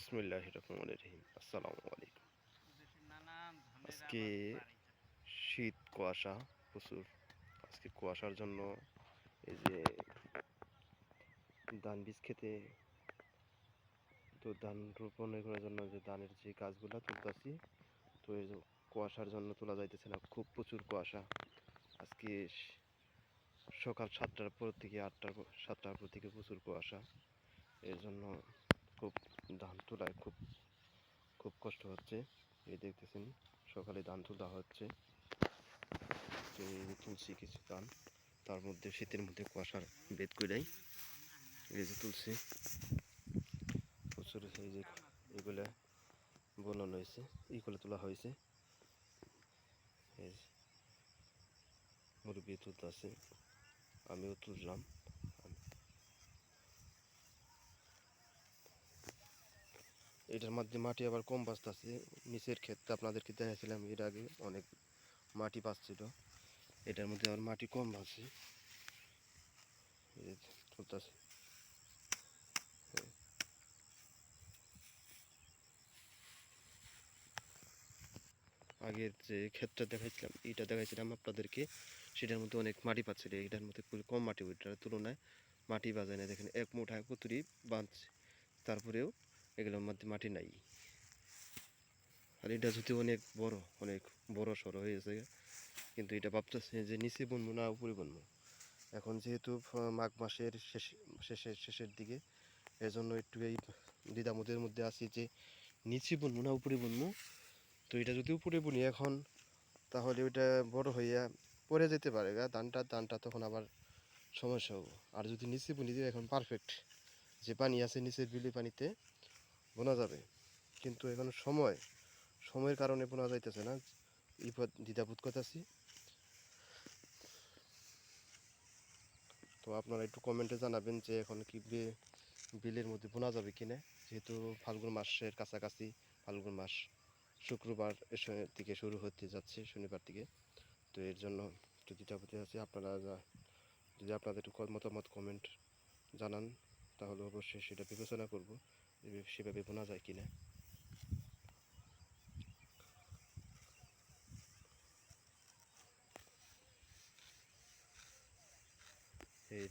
বিসমুল্লাহ রহমান রহিম আসসালামু আলাইকুম। আজকে শীত, কুয়াশা, প্রচুর। আজকে কুয়াশার জন্য এই যে ধান বীজ খেতে, তো ধান রোপণ করার জন্য যে ধানের যে গাছগুলো তুলতেছি, তো এই কুয়াশার জন্য তোলা যাইতেছে না, খুব প্রচুর কুয়াশা। আজকে সকাল সাতটার পর থেকে আটটার সাতটার পর থেকে প্রচুর কুয়াশা। এর জন্য খুব ধান তোলায় খুব খুব কষ্ট হচ্ছে। এই দেখতেছেন, সকালে ধান তোলা হচ্ছে। তুলছি কিছু ধান, তার মধ্যে শীতের মধ্যে কুয়াশার বেদ কইরাই এই যে তুলছি প্রচুর এই যে এগুলা বনানো হয়েছে এইগুলো তোলা হয়েছে। মুরগি তুলতে আছে আমিও তুললাম। এটার মধ্যে মাটি আবার কম বাঁচতেছে। নিচের ক্ষেত্রে আপনাদেরকে দেখাছিলাম এর আগে অনেক মাটি বাঁচছিল। এটার মধ্যে আবার মাটি কম বাঁচে এই যে তুলতাছে আগের যে ক্ষেতটা দেখাইছিলাম এটা দেখাইছিলাম আপনাদেরকে। সেটার মধ্যে অনেক মাটি পাচ্ছিল এটার মধ্যে কম মাটি ওইটার তুলনায় মাটি বাজায় না দেখেন, এক মুঠা কতুরি বাঁধছে। তারপরেও এগুলোর মধ্যে মাটি নাই। আর এটা যদি অনেক বড় অনেক বড় সড়ো হয়েছে কিন্তু এটা ভাবতেছে যে নিচে বনবো না, উপরে বনবো। এখন যেহেতু মাঘ মাসের শেষ, শেষের শেষের দিকে, এজন্য একটু এই দ্বিধামতের মধ্যে আছি যে নিচে বনবো না, উপরে বনবো। তো এটা যদি উপরে বুনি এখন, তাহলে ওইটা বড় হইয়া পড়ে যেতে পারে গা, ধানটা ধানটা তখন আবার সমস্যা হব। আর যদি নিচে বুনি দিয়ে এখন পারফেক্ট যে পানি আছে নিচের বিলি পানিতে বোনা যাবে। কিন্তু এখন সময়, সময়ের কারণে বোনা যাইতেছে না। পথ দ্বিধাবোধ করতেছি। তো আপনারা একটু কমেন্টে জানাবেন যে এখন কি বিলের মধ্যে বোনা যাবে কিনা? যেহেতু ফাল্গুন মাসের কাছাকাছি, ফাল্গুন মাস শুক্রবার থেকে শুরু হতে যাচ্ছে শনিবার থেকে। তো এর জন্য একটু দ্বিধাবোধে আছে। আপনারা যদি আপনাদের একটু মতামত কমেন্ট জানান, তাহলে অবশ্যই সেটা বিবেচনা করব। সেভাবে বোনা যায় কিনা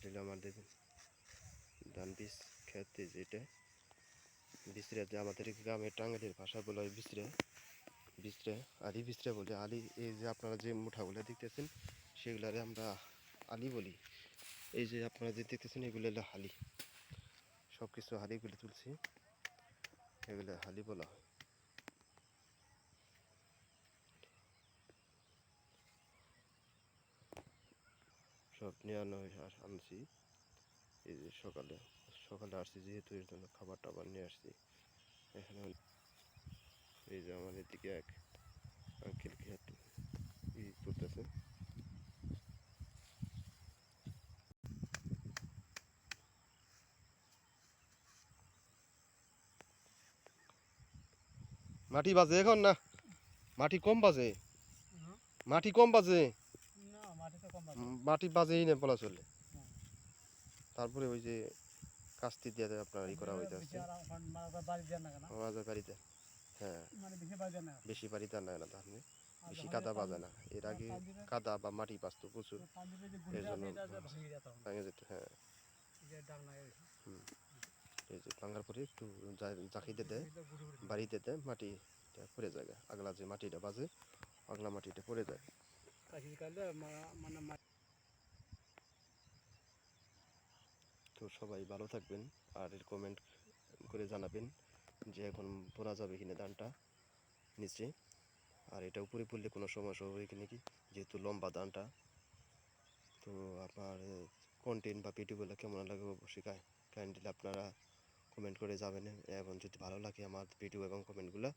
হলো আমাদের ধান বীজ খেতে যেটা বিচরা যে আমাদের গ্রামের টাঙ্গাইলের ভাষা বলা হয় বিচরা বিচরা আলি বিচরা বলে আলি এই যে আপনারা যে মুঠাগুলো দেখতেছেন সেগুলারে আমরা আলি বলি এই যে আপনারা যে দেখতেছেন এগুলো হলো হালি সব কিছু হালিগুলো তুলছি। এগুলো হালি বলা হয়। সব নেওয়ানো আর আনছি। এই যে সকালে সকালে আসছি যেহেতু এর জন্য খাবার টাবার নিয়ে আসছি। এখানে এই যে আমাদের দিকে এক আঙ্কেল খেত ই করতেছে। মাটি বাজে এখন না? মাটি কম বাজে? মাটি কম বাজে? মাটি বাজেই না বলা চলে। তারপরে ওই যে কাস্তি দিয়ে আপনার ই করা হইতে আসছে। না বাড়িতে। হ্যাঁ। মানে বেশি না? বাড়িতে আর না ধানে বেশি কাদা বাজে না। এর আগে কাদা বা মাটি বাজতো প্রচুর। এর জন্য ভেঙে যেত হ্যাঁ। এই যে ডাল নাই এরকম। এই যে ভাঙার পরে একটু জাকিতে দেয়। বাড়িতে দেয় মাটিটা পড়ে যায় আগলা যে মাটিটা বাজে আগলা মাটিটা পড়ে যায়। মানে তো সবাই ভালো থাকবেন আর কমেন্ট করে জানাবেন যে এখন পড়া যাবে কিনা ধানটা নিচে। আর এটা উপরে পড়লে কোনো সমস্যা হবে কি নাকি? যেহেতু লম্বা ধানটা। তো আপনার কন্টেন্ট বা ভিডিওগুলো কেমন লাগে অবশ্যই কাইন্ডলি আপনারা কমেন্ট করে যাবেন, এবং যদি ভালো লাগে আমার ভিডিও এবং কমেন্টগুলো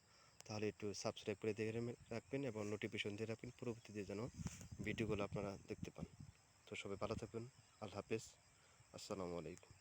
তাহলে একটু সাবস্ক্রাইব করে দেখে রাখবেন এবং নোটিফিকেশন দিয়ে রাখবেন, পরবর্তীতে যেন ভিডিওগুলো আপনারা দেখতে পান। তো সবাই ভালো থাকবেন, আল্লাহ হাফেজ, আসসালামু আলাইকুম।